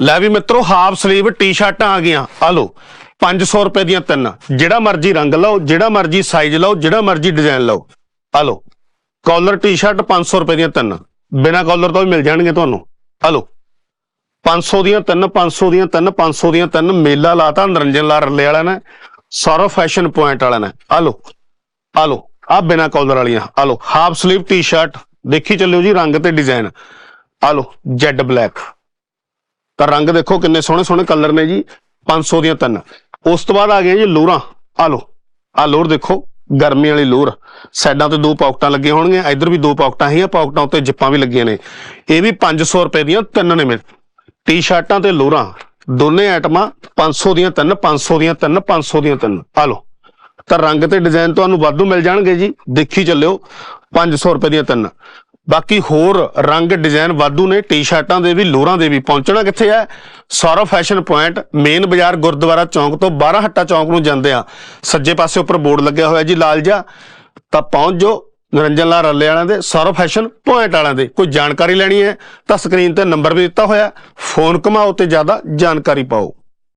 ਲੈ ਵੀ ਮਿੱਤਰੋ, half sleeve ਟੀ-ਸ਼ਰਟਾਂ ਆ ਗਈਆਂ। ਆ ਲਓ 500 ਰੁਪਏ ਦੀਆਂ ਤਿੰਨ। ਜਿਹੜਾ ਮਰਜ਼ੀ ਰੰਗ ਲਓ, ਜਿਹੜਾ ਮਰਜ਼ੀ ਸਾਈਜ਼ ਲਓ, ਜਿਹੜਾ ਮਰਜ਼ੀ ਡਿਜ਼ਾਈਨ ਲਓ। ਆ ਲਓ ਕਾਲਰ ਟੀ-ਸ਼ਰਟ 500 ਰੁਪਏ ਦੀਆਂ ਤਿੰਨ। ਬਿਨਾ ਕਾਲਰ ਤੋਂ ਵੀ ਮਿਲ ਜਾਣਗੇ ਤੁਹਾਨੂੰ। ਆ ਲਓ 500 ਦੀਆਂ ਤਿੰਨ 500 ਦੀਆਂ ਤਿੰਨ 500 ਦੀਆਂ ਤਿੰਨ, ਮੇਲਾ ਲਾਤਾ, ਨਰਿੰਜਨ ਲਾਲ ਰੱਲੇ ਵਾਲਾ ਨੇ ਸੌਰਵ ਫੈਸ਼ਨ ਪੁਆਇੰਟ ਵਾਲਾ ਨੇ। ਆ ਲਓ ਆ ਲਓ, ਆ ਬਿਨਾ ਕਾਲਰ ਵਾਲੀਆਂ। ਆ ਲਓ, ਹਾਫ ਸਲੀਵ ਟੀ-ਸ਼ਰਟ ਦੇਖੀ ਚੱਲਿਓ ਜੀ, ਰੰਗ ਤੇ ਡਿਜ਼ਾਈਨ ਆ ਲਓ ਜੈਡ ਬਲੈਕ ਤਾਂ ਰੰਗ ਦੇਖੋ ਕਿੰਨੇ ਸੋਹਣੇ ਸੋਹਣੇ ਕਲਰ ਨੇ ਜੀ 500 ਦੀਆਂ ਤਿੰਨ। ਉਸ ਤੋਂ ਬਾਅਦ ਆ ਗਈਆਂ ਜੀ ਲੋਰਾਂ। ਆ ਲਓ, ਆ ਲੋਰ ਦੇਖੋ, ਗਰਮੀ ਵਾਲੀ ਲੋਰ। ਸਾਈਡਾਂ ਤੇ ਦੋ ਪਾਕਟਾਂ ਲੱਗੀਆਂ ਹੋਣਗੀਆਂ, ਇੱਧਰ ਵੀ ਦੋ ਪਾਕਟਾਂ ਹੈਗੀਆਂ ਪਾਕਟਾਂ ਉੱਤੇ ਜਿੱਪਾਂ ਵੀ ਲੱਗੀਆਂ ਨੇ। ਇਹ ਵੀ 500 ਰੁਪਏ ਦੀਆਂ ਤਿੰਨ ਨੇ ਮੇਰੇ। ਟੀ-ਸ਼ਰਟਾਂ ਤੇ ਲੋਰਾਂ, ਦੋਨੇ ਆਈਟਮਾਂ 500 ਦੀਆਂ ਤਿੰਨ 500 ਦੀਆਂ ਤਿੰਨ 500 ਦੀਆਂ ਤਿੰਨ। ਆ ਲਓ, ਤਾਂ ਰੰਗ ਤੇ ਡਿਜ਼ਾਈਨ ਤੁਹਾਨੂੰ ਵਾਧੂ ਮਿਲ ਜਾਣਗੇ ਜੀ। ਦੇਖੀ ਚੱਲਿਓ 500 ਰੁਪਏ ਦੀਆਂ ਤਿੰਨ। ਬਾਕੀ ਹੋਰ ਰੰਗ ਡਿਜ਼ਾਈਨ ਵਾਧੂ ਨੇ, ਟੀ-ਸ਼ਰਟਾਂ ਦੇ ਵੀ, ਲੋਰਾਂ ਦੇ ਵੀ। ਪਹੁੰਚਣਾ ਕਿੱਥੇ ਹੈ? ਸੌਰਵ ਫੈਸ਼ਨ ਪੁਆਇੰਟ, ਮੇਨ ਬਾਜ਼ਾਰ ਗੁਰਦੁਆਰਾ ਚੌਂਕ ਤੋਂ 12 ਹੱਟਾ ਚੌਂਕ ਨੂੰ ਜਾਂਦੇ ਆ ਸੱਜੇ ਪਾਸੇ ਉੱਪਰ ਬੋਰਡ ਲੱਗਿਆ ਹੋਇਆ ਜੀ, ਲਾਲ ਜਿਹਾ। ਤਾਂ ਪਹੁੰਚ ਜਾਓ ਨਿਰੰਜਨ ਲਾਲ ਰੱਲੇ ਵਾਲਿਆਂ ਦੇ, ਸੌਰਵ ਫੈਸ਼ਨ ਪੁਆਇੰਟ ਵਾਲਿਆਂ ਦੇ। ਕੋਈ ਜਾਣਕਾਰੀ ਲੈਣੀ ਹੈ ਤਾਂ ਸਕਰੀਨ ਤੇ ਨੰਬਰ ਵੀ ਦਿੱਤਾ ਹੋਇਆ। ਫੋਨ ਘੁਮਾਓ ਤੇ ਜ਼ਿਆਦਾ ਜਾਣਕਾਰੀ ਪਾਓ।